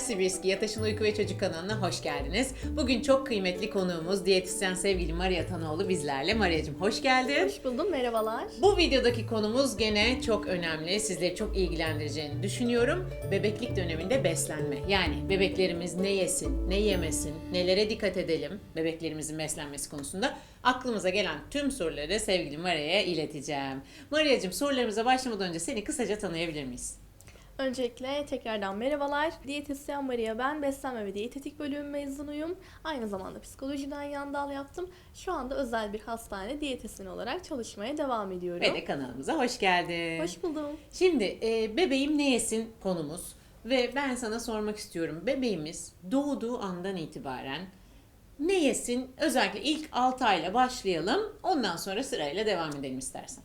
Sibirski Yataş'ın Uyku ve Çocuk kanalına hoş geldiniz. Bugün çok kıymetli konuğumuz diyetisyen sevgili Maria Tanoğlu bizlerle. Maria'cığım hoş geldin. Hoş buldum, merhabalar. Bu videodaki konumuz gene çok önemli. Sizleri çok ilgilendireceğini düşünüyorum. Bebeklik döneminde beslenme. Yani bebeklerimiz ne yesin, ne yemesin, nelere dikkat edelim bebeklerimizin beslenmesi konusunda aklımıza gelen tüm soruları sevgili Maria'ya ileteceğim. Maria'cığım sorularımıza başlamadan önce seni kısaca tanıyabilir miyiz? Öncelikle tekrardan merhabalar. Diyetisyen Maria ben. Beslenme ve diyetetik bölümü mezunuyum. Aynı zamanda psikolojiden yan dal yaptım. Şu anda özel bir hastane diyetisyen olarak çalışmaya devam ediyorum. Ve de kanalımıza hoş geldin. Hoş buldum. Şimdi e, bebeğim ne yesin konumuz ve ben sana sormak istiyorum. Bebeğimiz doğduğu andan itibaren ne yesin? Özellikle ilk 6 ayla başlayalım. Ondan sonra sırayla devam edelim istersen.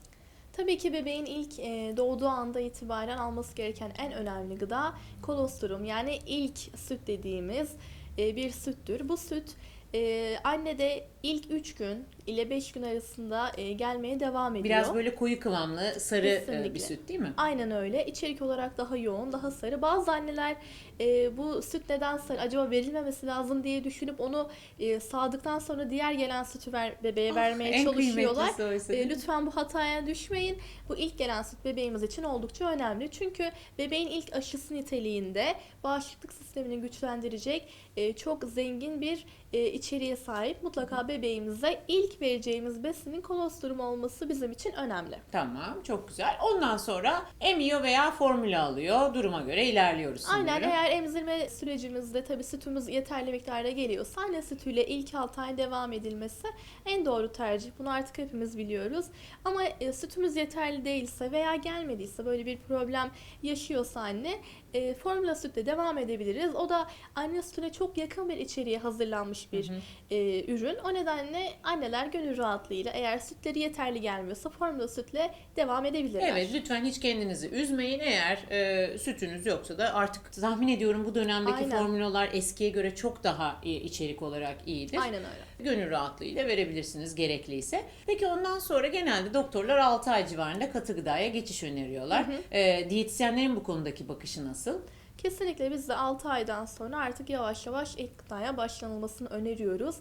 Tabii ki bebeğin ilk e, doğduğu anda itibaren alması gereken en önemli gıda kolostrum yani ilk süt dediğimiz e, bir süttür. Bu süt e, annede ilk 3 gün ile 5 gün arasında e, gelmeye devam ediyor. Biraz böyle koyu kıvamlı sarı e, bir süt değil mi? Aynen öyle. İçerik olarak daha yoğun, daha sarı. Bazı anneler e, bu süt neden sarı, acaba verilmemesi lazım diye düşünüp onu e, sağdıktan sonra diğer gelen sütü ver, bebeğe Ah, vermeye çalışıyorlar. oysa E, lütfen bu hataya düşmeyin. Bu ilk gelen süt bebeğimiz için oldukça önemli. Çünkü bebeğin ilk aşısı niteliğinde bağışıklık sistemini güçlendirecek e, çok zengin bir e, içeriğe sahip. Mutlaka bebeğimize ilk vereceğimiz besinin kolostrum olması bizim için önemli. Tamam çok güzel. Ondan sonra emiyor veya formüle alıyor. Duruma göre ilerliyoruz Aynen sanıyorum. eğer emzirme sürecimizde tabii sütümüz yeterli miktarda geliyorsa anne sütüyle ilk 6 ay devam edilmesi en doğru tercih. Bunu artık hepimiz biliyoruz. Ama e, sütümüz yeterli değilse veya gelmediyse böyle bir problem yaşıyorsa anne e, formüla sütle devam edebiliriz. O da anne sütüne çok yakın bir içeriğe hazırlanmış bir e, ürün. O nedenle anneler gönül rahatlığıyla eğer sütleri yeterli gelmiyorsa formüla sütle devam edebilirler. Evet lütfen hiç kendinizi üzmeyin. Eğer e, sütünüz yoksa da artık tahmin ediyorum bu dönemdeki Aynen. formülalar eskiye göre çok daha iyi, içerik olarak iyidir. Aynen öyle. Gönül rahatlığıyla verebilirsiniz gerekliyse. Peki ondan sonra genelde doktorlar 6 ay civarında katı gıdaya geçiş öneriyorlar. E, diyetisyenlerin bu konudaki bakışı nasıl? Kesinlikle biz de 6 aydan sonra artık yavaş yavaş ek gıdaya başlanılmasını öneriyoruz.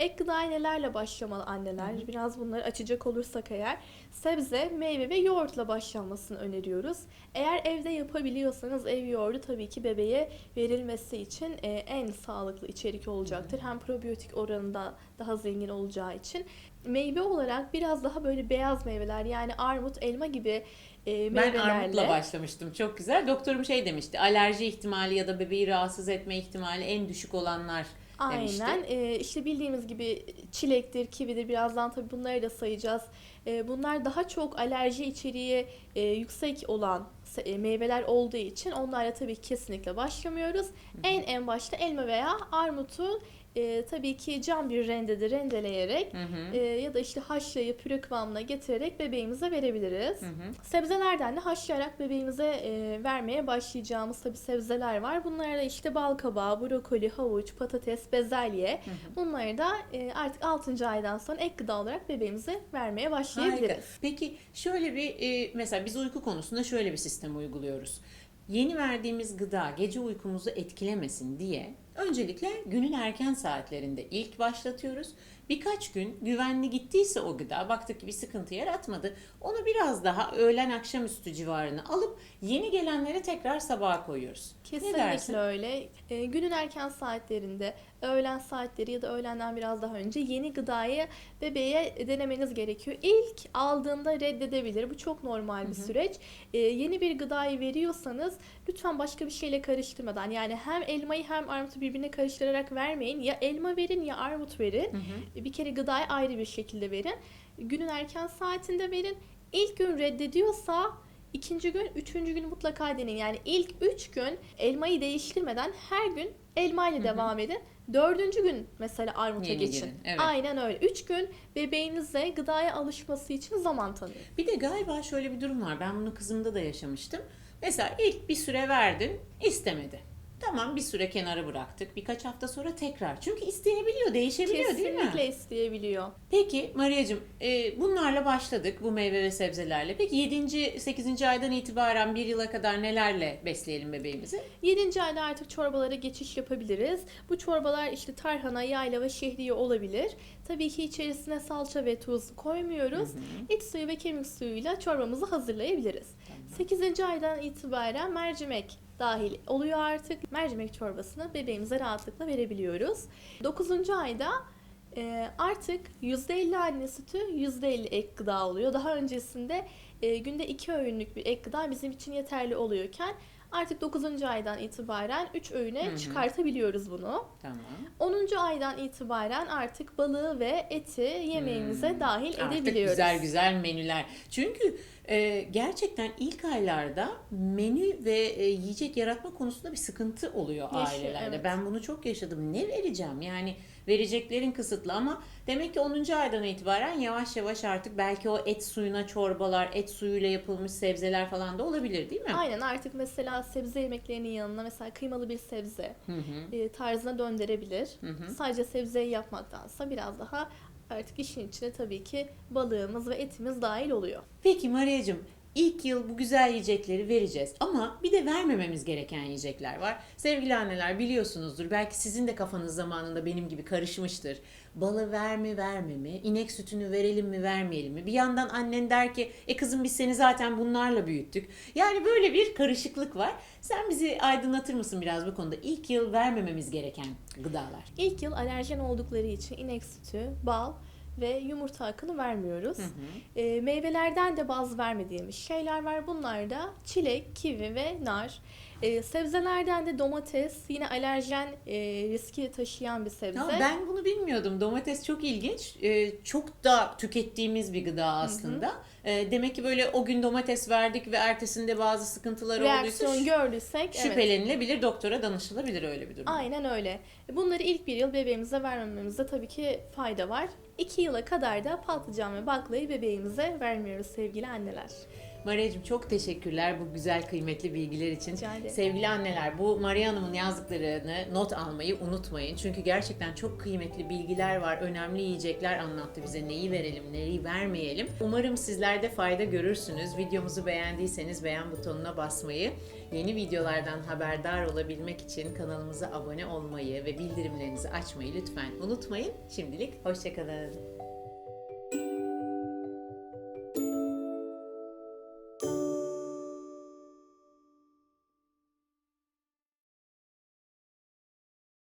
Ek gıdaya nelerle başlamalı anneler? Biraz bunları açacak olursak eğer sebze, meyve ve yoğurtla başlanmasını öneriyoruz. Eğer evde yapabiliyorsanız ev yoğurdu tabii ki bebeğe verilmesi için e, en sağlıklı içerik olacaktır. Hem probiyotik oranında daha zengin olacağı için. Meyve olarak biraz daha böyle beyaz meyveler yani armut, elma gibi e, Ben meyvelerle. armutla başlamıştım. Çok güzel. Doktorum şey demişti. Alerji ihtimali ya da bebeği rahatsız etme ihtimali en düşük olanlar demişti. Aynen. Ee, işte bildiğimiz gibi çilektir, kividir. Birazdan tabii bunları da sayacağız. Ee, bunlar daha çok alerji içeriği e, yüksek olan e, meyveler olduğu için onlarla tabii kesinlikle başlamıyoruz. En en başta elma veya armutu e, tabii ki cam bir rendede rendeleyerek Hı hı. e, ya da işte haşlayıp püre kıvamına getirerek bebeğimize verebiliriz. Hı hı. Sebzelerden de haşlayarak bebeğimize e, vermeye başlayacağımız tabii sebzeler var. Bunlar da işte bal kabağı, brokoli, havuç, patates, bezelye. Bunları da e, artık 6. aydan sonra ek gıda olarak bebeğimize vermeye başlayabiliriz. Harika. Peki şöyle bir e, mesela biz uyku konusunda şöyle bir sistem uyguluyoruz. Yeni verdiğimiz gıda gece uykumuzu etkilemesin diye öncelikle günün erken saatlerinde ilk başlatıyoruz. Birkaç gün güvenli gittiyse o gıda baktık ki bir sıkıntı yaratmadı. Onu biraz daha öğlen akşamüstü civarına alıp yeni gelenleri tekrar sabaha koyuyoruz. Kesinlikle öyle. E, günün erken saatlerinde, öğlen saatleri ya da öğlenden biraz daha önce yeni gıdayı bebeğe denemeniz gerekiyor. İlk aldığında reddedebilir. Bu çok normal bir süreç. E, yeni bir gıdayı veriyorsanız lütfen başka bir şeyle karıştırmadan yani hem elmayı hem armutu birbirine karıştırarak vermeyin. Ya elma verin ya armut verin. Bir kere gıdayı ayrı bir şekilde verin. Günün erken saatinde verin. İlk gün reddediyorsa ikinci gün, üçüncü gün mutlaka deneyin. Yani ilk üç gün elmayı değiştirmeden her gün elmayla devam edin. Dördüncü gün mesela armuta Yeni geçin. girin, evet. Aynen öyle. Üç gün bebeğinize gıdaya alışması için zaman tanıyın. Bir de galiba şöyle bir durum var. Ben bunu kızımda da yaşamıştım. Mesela ilk bir süre verdin, istemedi. Tamam bir süre kenara bıraktık. Birkaç hafta sonra tekrar. Çünkü isteyebiliyor, değişebiliyor değil mi? Kesinlikle isteyebiliyor. Peki Maria'cığım e, bunlarla başladık bu meyve ve sebzelerle. Peki 7. 8. aydan itibaren bir yıla kadar nelerle besleyelim bebeğimizi? 7. ayda artık çorbalara geçiş yapabiliriz. Bu çorbalar işte tarhana, yayla ve şehriye olabilir. Tabii ki içerisine salça ve tuz koymuyoruz. İç suyu ve kemik suyuyla çorbamızı hazırlayabiliriz. 8. aydan itibaren mercimek dahil oluyor artık. Mercimek çorbasını bebeğimize rahatlıkla verebiliyoruz. 9. ayda e, artık %50 anne sütü, %50 ek gıda oluyor. Daha öncesinde e, günde 2 öğünlük bir ek gıda bizim için yeterli oluyorken artık 9. aydan itibaren 3 öğüne Hı hı. çıkartabiliyoruz bunu. Tamam. 10. aydan itibaren artık balığı ve eti yemeğimize Hmm. dahil Artık edebiliyoruz. güzel güzel menüler. Çünkü e, gerçekten ilk aylarda menü ve e, yiyecek yaratma konusunda bir sıkıntı oluyor Yaşıyor, ailelerde. evet. Ben bunu çok yaşadım. Ne vereceğim? Yani vereceklerin kısıtlı ama demek ki 10. aydan itibaren yavaş yavaş artık belki o et suyuna çorbalar, et suyuyla yapılmış sebzeler falan da olabilir değil mi? Aynen artık mesela sebze yemeklerinin yanına mesela kıymalı bir sebze Hı hı. e, tarzına döndürebilir. Hı hı. Sadece sebzeyi yapmaktansa biraz daha artık işin içine tabii ki balığımız ve etimiz dahil oluyor. Peki Maria'cığım ilk yıl bu güzel yiyecekleri vereceğiz ama bir de vermememiz gereken yiyecekler var. Sevgili anneler biliyorsunuzdur belki sizin de kafanız zamanında benim gibi karışmıştır. Balı ver mi verme mi? İnek sütünü verelim mi vermeyelim mi? Bir yandan annen der ki e kızım biz seni zaten bunlarla büyüttük. Yani böyle bir karışıklık var. Sen bizi aydınlatır mısın biraz bu konuda? İlk yıl vermememiz gereken gıdalar. İlk yıl alerjen oldukları için inek sütü, bal ve yumurta akını vermiyoruz. Hı hı. E, meyvelerden de bazı vermediğimiz şeyler var. Bunlar da çilek, kivi ve nar. E, sebzelerden de domates yine alerjen e, riski taşıyan bir sebze. Ya ben bunu bilmiyordum. Domates çok ilginç. Ee, çok da tükettiğimiz bir gıda aslında. Ee, demek ki böyle o gün domates verdik ve ertesinde bazı sıkıntılar olduysa Reaksiyon şü- gördüysek evet. şüphelenilebilir, doktora danışılabilir öyle bir durum. Aynen öyle. Bunları ilk bir yıl bebeğimize vermememizde tabii ki fayda var. İki yıla kadar da patlıcan ve baklayı bebeğimize vermiyoruz sevgili anneler. Maria'cığım çok teşekkürler bu güzel kıymetli bilgiler için. Sevgili anneler bu Maria Hanım'ın yazdıklarını not almayı unutmayın. Çünkü gerçekten çok kıymetli bilgiler var. Önemli yiyecekler anlattı bize. Neyi verelim, neyi vermeyelim. Umarım sizler de fayda görürsünüz. Videomuzu beğendiyseniz beğen butonuna basmayı, yeni videolardan haberdar olabilmek için kanalımıza abone olmayı ve bildirimlerinizi açmayı lütfen unutmayın. Şimdilik hoşçakalın.